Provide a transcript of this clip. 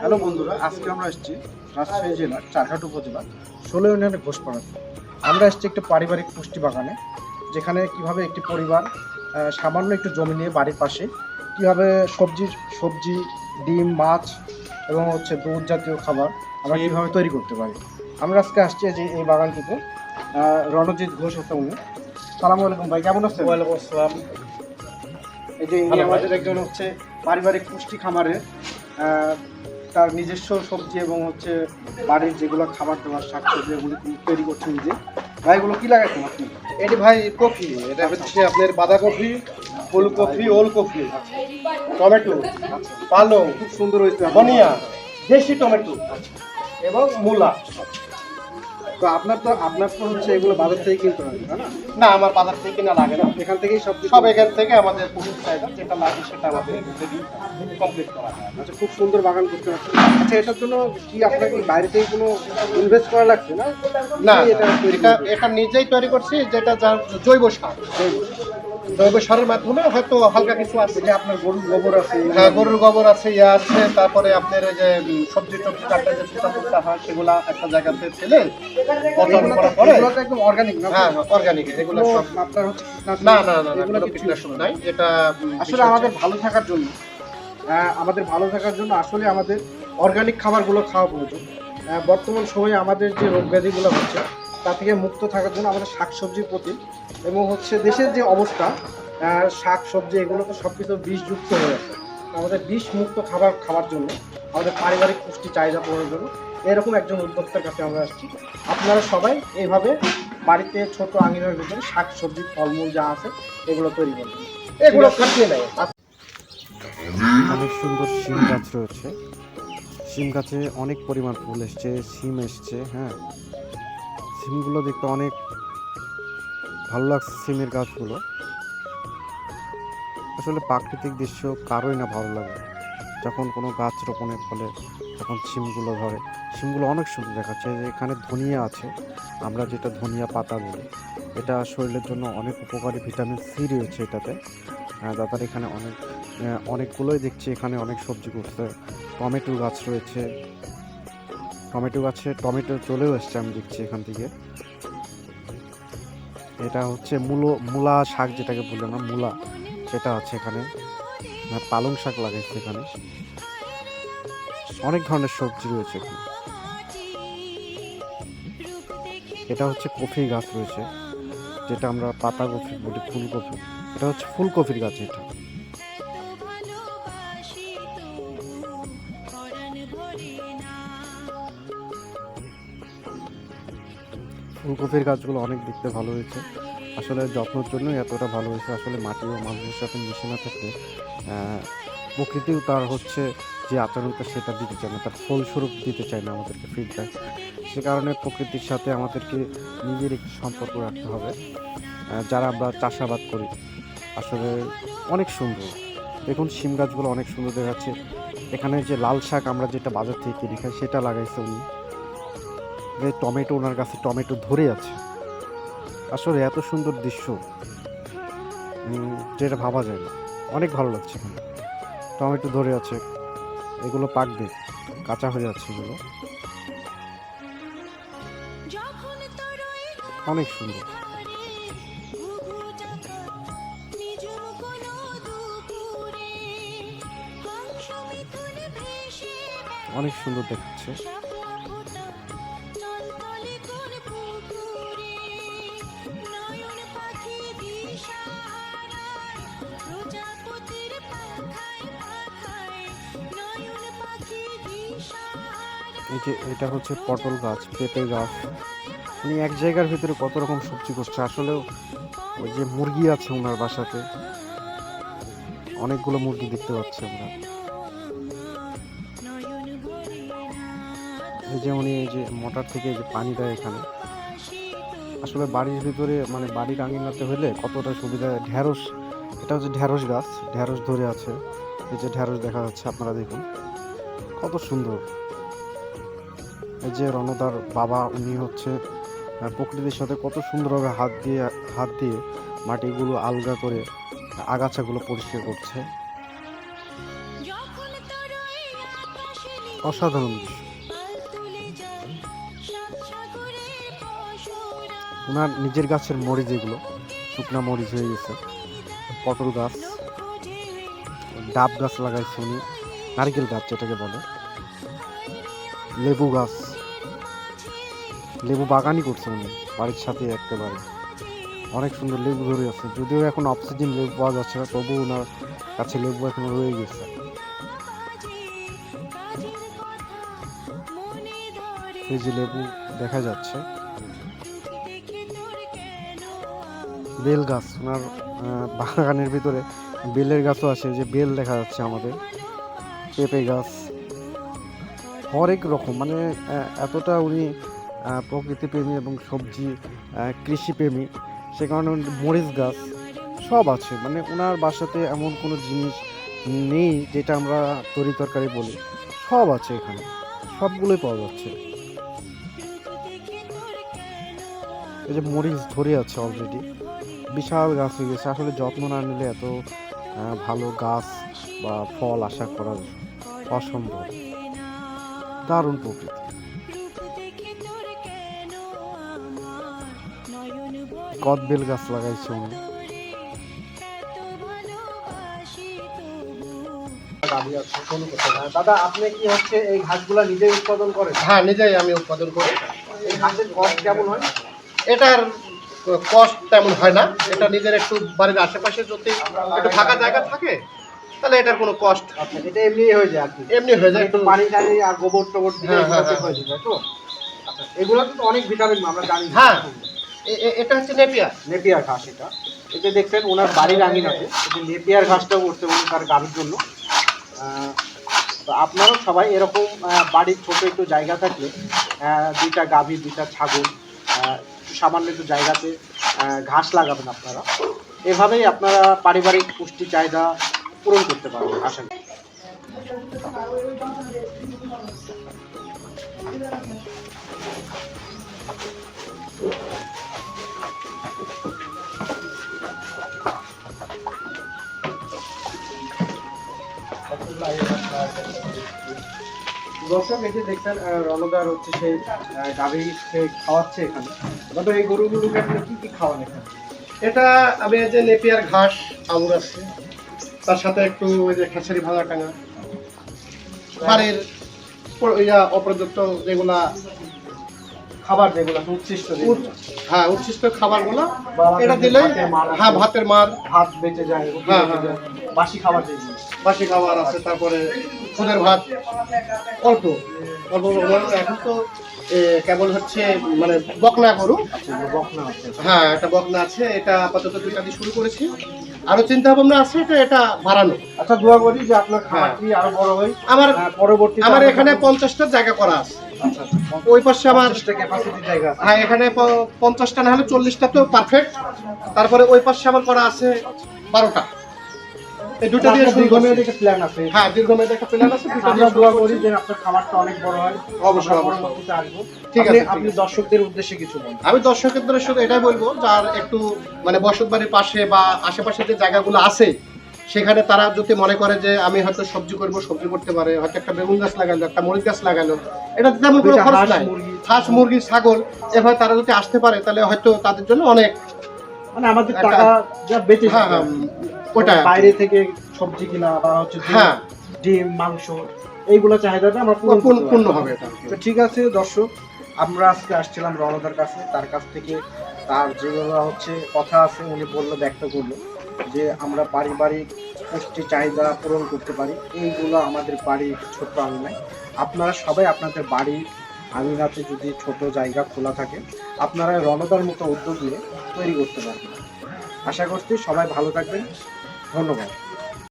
Hello বন্ধুরা আজকে আমরা এসেছি রাজশাহী জেলার চারঘাট উপজেলা ষোলো ইউনিয়নের ঘোষপাড়াতে। আমরা এসেছি একটি পারিবারিক পুষ্টি বাগানে যেখানে কীভাবে একটি পরিবার সামান্য একটু জমি নিয়ে বাড়ির পাশে কীভাবে সবজি সবজি ডিম মাছ এবং হচ্ছে দুধ জাতীয় খাবার আমরা কীভাবে তৈরি করতে পারি। আমরা আজকে আসছি যে এই বাগানটিতে রণজিৎ ঘোষ হচ্ছে উনি। সালাম আলাইকুম ভাই কেমন আছেন? ওয়ালাইকুম আসসালাম। এই যে। আমাদের একজন হচ্ছে পারিবারিক পুষ্টি খামারের তার নিজস্ব সবজি এবং হচ্ছে বাড়ির যেগুলো খাবার দাবার শাক সবজি এগুলো তিনি তৈরি করছেন নিজে। ভাই এগুলো কী লাগাচ্ছেন আপনি? এটি ভাই কফি এটা হচ্ছে আপনার বাঁধাকপি ফুলকপি ওলকপি টমেটো পালং খুব সুন্দর হয়েছে। ধনিয়া দেশি টমেটো এবং মূলা। তো আপনার তো আপনার তো হচ্ছে এগুলো বাজার থেকে কিনতে হবে না? না আমার বাজার থেকে কিনা লাগে না। এখান থেকেই সব সব এখান থেকে আমাদের পুরুষ চাহিদা যেটা লাগে সেটা আমাদের কমপ্লিট করা হয় আচ্ছা খুব সুন্দর বাগান করতে পারছেন। আচ্ছা এটার জন্য কি আপনাকে বাইরে থেকে কোনো ইনভেস্ট করা লাগছে না? না এটা এটা এটা নিজেই তৈরি করছি যেটা যার জৈব সার। জৈব সারের মাধ্যমে হয়তো হালকা কিছু আছে। যে আপনার গরুর গোবর আছে। হ্যাঁ গরুর গোবর আছে ইয়ে আছে তারপরে আপনার যে সবজি টবজি কাটতে যে পোকা পোকা হয় সেগুলা একটা জায়গাতে ফেলে পচন করার পরে একদম অর্গানিক না? হ্যাঁ অর্গানিক এগুলো সব আপনার হচ্ছে না না না এগুলো কীটনাশক নাই। এটা আসলে আমাদের ভালো থাকার জন্য আহ, আমাদের ভালো থাকার জন্য আসলে আমাদের অর্গানিক খাবারগুলো খাওয়া প্রয়োজন। আহ, বর্তমান সময়ে আমাদের যে রোগ ব্যাধিগুলো হচ্ছে তা থেকে মুক্ত থাকার জন্য আমাদের শাকসবজির প্রতি এবং হচ্ছে দেশের যে অবস্থা শাক সবজি এগুলো তো সব কিছু বিষযুক্ত হয়ে আছে। আমাদের বিষ মুক্ত খাবার খাওয়ার জন্য আমাদের পারিবারিক পুষ্টি চাহিদা পূরণের জন্য এরকম একজন উদ্যোক্তার কাছে আমরা আসছি। আপনারা সবাই এইভাবে বাড়িতে ছোট আঙিনার ভিতরে শাক সবজি ফলমূল যা আছে এগুলো তৈরি করবেন এগুলো খাটিয়ে নেয়। অনেক সুন্দর শিম গাছ রয়েছে। শিম গাছে অনেক পরিমাণ ফুল এসছে শিম এসছে হ্যাঁ। শিমগুলো দেখতে অনেক ভালো লাগছে সিমের গাছগুলো। আসলে প্রাকৃতিক দৃশ্য কারোই না ভালো লাগে। যখন কোনো গাছ রোপণের ফলে তখন সিমগুলো ধরে। সিমগুলো অনেক সুন্দর দেখাচ্ছে এখানে ধনিয়া আছে, আমরা যেটা ধনিয়া পাতা বলি, এটা শরীরের জন্য অনেক উপকারী ভিটামিন সি রয়েছে এটাতে। দাদার এখানে অনেক অনেকগুলোই দেখছি, এখানে অনেক সবজি করছে, টমেটো গাছ রয়েছে টমেটো গাছে, টমেটো চলেও এসছে আমি দেখছি এখান থেকে। এটা হচ্ছে মূলো, মূলা শাক যেটাকে বলি আমরা মূলা, সেটা আছে এখানে। পালং শাক লাগাইছে এখানে। অনেক ধরনের সবজি রয়েছে এখানে। এটা হচ্ছে কফি গাছ রয়েছে, যেটা আমরা পাতা কফি বলি, ফুলকপি। এটা হচ্ছে ফুলকপির গাছ এটা। ফুলকপির গাছগুলো অনেক দেখতে ভালো হয়েছে। আসলে যত্নের জন্যই এতটা ভালো হয়েছে। আসলে মাটি ও মানুষের সাথে মিশে না থাকলে প্রকৃতিও তার হচ্ছে যে আচরণটা সেটা দিতে চায় না, তার ফলস্বরূপ দিতে চায় না আমাদেরকে ফিডব্যাক সে কারণে প্রকৃতির সাথে আমাদেরকে নিজের একটি সম্পর্ক রাখতে হবে। যারা আমরা চাষাবাদ করি, আসলে অনেক সুন্দর। দেখুন, শিম গাছগুলো অনেক সুন্দর দেখাচ্ছে। এখানে যে লাল শাক আমরা যেটা বাজার থেকে কিনে খাই, সেটা লাগাইছে উনি। যে টমেটো ওনার কাছে টমেটো ধরে আছে। আসলে এত সুন্দর দৃশ্য। যেটা ভাবা যায় না। অনেক ভালো লাগছে এখানে। টমেটো ধরে আছে। এগুলো পাকবে। কাঁচা হয়ে যাচ্ছে এগুলো। অনেক সুন্দর। অনেক সুন্দর দেখাচ্ছে। এই যে এটা হচ্ছে পটল গাছ, পেঁপে গাছ। উনি এক জায়গার ভিতরে কত রকম সবজি করছে। আসলেও ওই যে মুরগি আছে ওনার বাসাতে, অনেকগুলো মুরগি দেখতে পাচ্ছি আমরা। এই যে উনি এই যে মোটর থেকে যে পানি দেয় এখানে। আসলে বাড়ির ভিতরে মানে বাড়ির আঙিনাতে হলে কতটা সুবিধা ঢ্যাঁড়স এটা হচ্ছে ঢ্যাঁড়স গাছ ঢ্যাঁড়স ধরে আছে। এই যে ঢ্যাঁড়স দেখা যাচ্ছে, আপনারা দেখুন। কত সুন্দর। যে রণদার বাবা উনি হচ্ছে প্রকৃতির সাথে কত সুন্দরভাবে হাত দিয়ে হাত দিয়ে মাটিগুলো আলগা করে আগাছাগুলো পরিষ্কার করছে। অসাধারণ ওনার নিজের গাছের মরিচ যেগুলো শুকনা মরিচ হয়ে গেছে পটল গাছ ডাব গাছ লাগাইছে উনি নারকেল গাছ যেটাকে বলে লেবু গাছ। লেবু বাগানই করছে উনি, বাড়ির সাথে একেবারে। অনেক সুন্দর লেবু ধরে আছে, যদিও এখন অফ সিজন লেবু পাওয়া যাচ্ছে না, তবুও ওনার কাছে লেবু এখন রয়ে গেছে। এই যে লেবু দেখা যাচ্ছে। বেল গাছ, ওনার বাগানের ভিতরে বেলের গাছও আছে যে বেল দেখা যাচ্ছে আমাদের। পেঁপে গাছ হরেক রকম মানে এতটা উনি প্রকৃতিপ্রেমী এবং সবজি কৃষিপ্রেমী, সে কারণে মরিচ গাছ, সব আছে। মানে ওনার বাসাতে এমন কোনো জিনিস নেই যেটা আমরা তরি তরকারি বলি। সব আছে এখানে। সবগুলোই পাওয়া যাচ্ছে। এই যে মরিচ ধরে আছে অলরেডি বিশাল গাছ হয়ে গেছে। আসলে যত্ন না নিলে এত ভালো গাছ বা ফল আশা করা অসম্ভব। দারুণ প্রকৃতি। কদবেল গাছ লাগাইছে উনি। দাদা আপনি কি হচ্ছে এই ঘাসগুলা নিজেই উৎপাদন করেন? হ্যাঁ নিজেই আমি উৎপাদন করি। এই ঘাসের কষ্ট কেমন হয়? এটার কষ্ট তেমন হয় না। এটা নিজের একটু বাড়ির আশেপাশে যদি একটু ফাঁকা জায়গা থাকে তাহলে এটার কোনো কষ্ট আচ্ছা এটা এমনি হয়ে যায় আর কি। এমনি হয়ে যায়। একটু পানি টানি আর গোবর টোবর দিলে হ্যাঁ, হ্যাঁ, এগুলো হ্যাঁ। যায় তাই তো? আচ্ছা এগুলো কিন্তু অনেক ভিটামিন আমরা জানি। হ্যাঁ। এটা হচ্ছে নেপিয়া নেপিয়ার ঘাস এটা। এটা দেখছেন, ওনার বাড়ির আঙিনাতে। এই নেপিয়ার ঘাসটাও করতে বলুন তার গাভীর জন্য। আপনারাও সবাই এরকম বাড়ির ছোট একটু জায়গা থাকলে দুইটা গাভী, দুইটা ছাগল সামান্য একটু জায়গাতে ঘাস লাগাবেন আপনারা। এভাবেই আপনারা পারিবারিক পুষ্টি চাহিদা পূরণ করতে পারবেন, আশা করি। দর্শক এসে দেখছেন রণদার হচ্ছে সেই গাভী খাওয়াচ্ছে এখানে। তো এই গরুগুলোকে আপনি কী কী খাওয়ান এখানে? এটা আমি যে নেপিয়ার ঘাস আঙুর আছে। তার সাথে একটু ওই যে খেসারি ভাঙা টাঙা। বাড়ির প- ইয়া অপ্রদত্ত যেগুলা খাবার যেগুলো উচ্ছিষ্ট হ্যাঁ উচ্ছিষ্ট খাবারগুলো এটা দিলে। হ্যাঁ ভাতের মার ভাত বেঁচে যায় হ্যাঁ, হ্যাঁ, বাসি খাবার যেগুলো। বাসি খাবার আছে তারপরে খুদের ভাত। অল্প অল্প। এখন তো কেবল হচ্ছে মানে বকনা গরু। আচ্ছা বকনা আছে। হ্যাঁ একটা বকনা আছে এটা আপাতত দুইটা দিয়ে শুরু করেছি। আরও চিন্তা ভাবনা আছে এটা এটা বাড়ানো আচ্ছা দোয়া করি যে আপনার খামারটি আরও বড় হয়। আমার পরবর্তী হ্যাঁ। আমার এখানে পঞ্চাশটা জায়গা করা আছে। আচ্ছা আচ্ছা, ওই পাশে আমার 50 টা ক্যাপাসিটি জায়গা আছে। হ্যাঁ এখানে পঞ্চাশটা না হলে চল্লিশটা তো পারফেক্ট তারপরে ওই পাশে আমার করা আছে বারোটা। এই দুটো দিয়ে আপনার শুরু করছি। দীর্ঘমেয়াদী একটা প্ল্যান আছে। হ্যাঁ দীর্ঘমেয়াদী একটা প্ল্যান আছে দুটো আমরা দিয়ে দোয়া করি যে আপনার খামারটা অনেক বড় হয়। অবশ্যই, অবশ্যই। আসব। ঠিক আছে, আপনি দর্শকদের উদ্দেশ্যে কিছু বলুন। আমি দর্শকদের সাথে এটাই বলব যার একটু মানে বসত বাড়ির পাশে বা আশেপাশে যে জায়গাগুলো আছে সেখানে তারা যদি মনে করে যে আমি হয়তো সবজি করব সবজি করতে পারে হয়তো একটা বেগুন গাছ লাগালো একটা মরিচ গাছ লাগালো এটা তেমন কোনো খরচ নাই। মুরগি। হাঁস মুরগি ছাগল এভাবে তারা যদি আসতে পারে তাহলে হয়তো তাদের জন্য অনেক মানে আমাদের টাকা যা বেঁচে হ্যাঁ। ওটা। বাইরে থেকে সবজি কিনা বা হচ্ছে হ্যাঁ। ডিম মাংস এইগুলো চাহিদাটা আমরা পূর্ণ পূর্ণ হবে এটা। তো ঠিক আছে দর্শক আমরা আজকে আসছিলাম রণদার কাছে তার কাছ থেকে তার যেগুলো হচ্ছে কথা আছে উনি বলল ব্যক্ত করল যে আমরা পারিবারিক পুষ্টি চাহিদা পূরণ করতে পারি। এইগুলো আমাদের বাড়ির ছোট্ট আঙিনায় আপনারা সবাই আপনাদের বাড়ির আঙিনাতে যদি ছোট জায়গা খোলা থাকে আপনারা রণদার মতো উদ্যোগ নিয়ে তৈরি করতে পারবেন। আশা করছি সবাই ভালো থাকবেন। ধন্যবাদ।